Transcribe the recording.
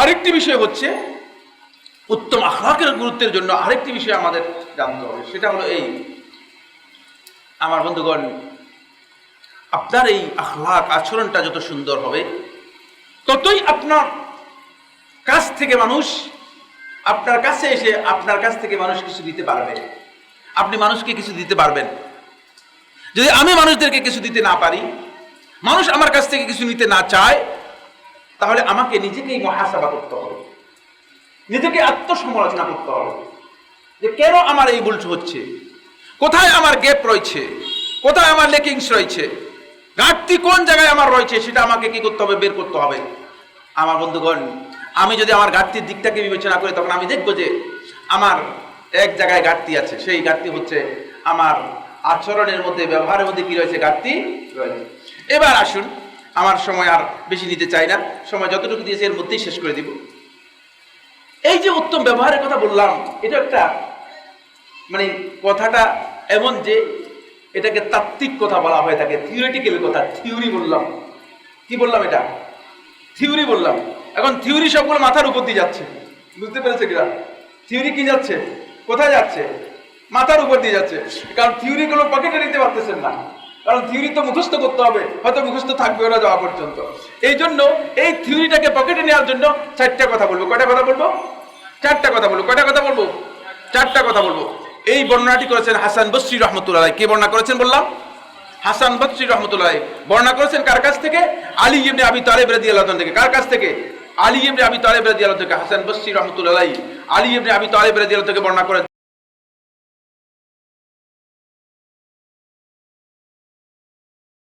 আরেকটি বিষয় হচ্ছে উত্তম আখলাকের গুরুত্বের জন্য আরেকটি বিষয় আমাদের জানতে হবে। সেটা হলো এই। আমার বন্ধুগণ, আপনার এই আখলাক আচরণটা যত সুন্দর হবে, ততই আপনার কাছ থেকে মানুষ, আপনার কাছে এসে আপনার কাছ থেকে মানুষ কিছু দিতে পারবে। আপনি মানুষকে কিছু দিতে পারবেন। যদি আমি মানুষদেরকে কিছু দিতে না পারি, মানুষ আমার কাছ থেকে কিছু নিতে না চায় তাহলে আমাকে নিজেকেই মহাসাবা করতে হবে। নিজেকে আত্মসমালোচনা করতে হবে। যে কেন আমার এই ভুল হচ্ছে? কোথায় আমার গ্যাপ রয়েছে? কোথায় আমার লেকিংস রয়েছে? ঘাটতি কোন জায়গায় আমার রয়েছে সেটা আমাকে কি করতে হবে, বের করতে হবে? আমার বন্ধুগণ, আমি যদি আমার ঘাটতির দিকটাকে বিবেচনা করি, তখন আমি দেখব যে আমার এক জায়গায় ঘাটতি আছে। সেই ঘাটতি হচ্ছে আমার আচরণের মধ্যে, ব্যবহারের মধ্যে কি রয়েছে? ঘাটতি রয়েছে। এবার আসুন আমার সময় আর বেশি নিতে চাই না। সময় যতটুকু দিয়েছে এর মধ্যেই শেষ করে দিব। এই যে উত্তম ব্যবহারের কথা বললাম, এটা একটা মানে কথাটা এমন যে এটাকে তাত্ত্বিক কথা বলা হয়ে থাকে থিওরিটিক্যাল কথা থিওরি বললাম। কি বললাম এটা? থিওরি বললাম। এখন থিওরি সবগুলো মাথার উপর দিয়ে যাচ্ছে। বুঝতে পেরেছে কিনা? থিওরি কি যাচ্ছে? কোথায় যাচ্ছে? মাথার উপর দিয়ে যাচ্ছে। কারণ থিওরি গুলো পকেটে নিতে পারতেছেন না। কারণ থিওরি তো মুখস্থ করতে হবে, হয়তো মুখস্থ থাকবে ওরা যাওয়া পর্যন্ত। এই জন্য এই থিওরিটাকে পকেটে নেওয়ার জন্য চারটা কথা বলব। কয়টা কথা বলব? চারটা কথা বলব। কয়টা কথা বলব? চারটা কথা বলব। এই বর্ণনাটি করেছেন হাসান বসরি রহমতুল্লাহ কে বর্ণনা করেছেন বললাম? হাসান বসরি রহমতুল্লাহ বর্ণনা করেছেন কার কাছ থেকে? আলী ইবনে আবি তালেব রাদিয়াল্লাহু আনহু থেকে। কার কাছ থেকে? আলী ইবনে আবি তালেব রাদিয়াল্লাহু থেকে। হাসান বসরি রহমতুল্লাহ আলী ইবনে আবি তালেব রাদিয়াল্লাহু থেকে বর্ণনা করেন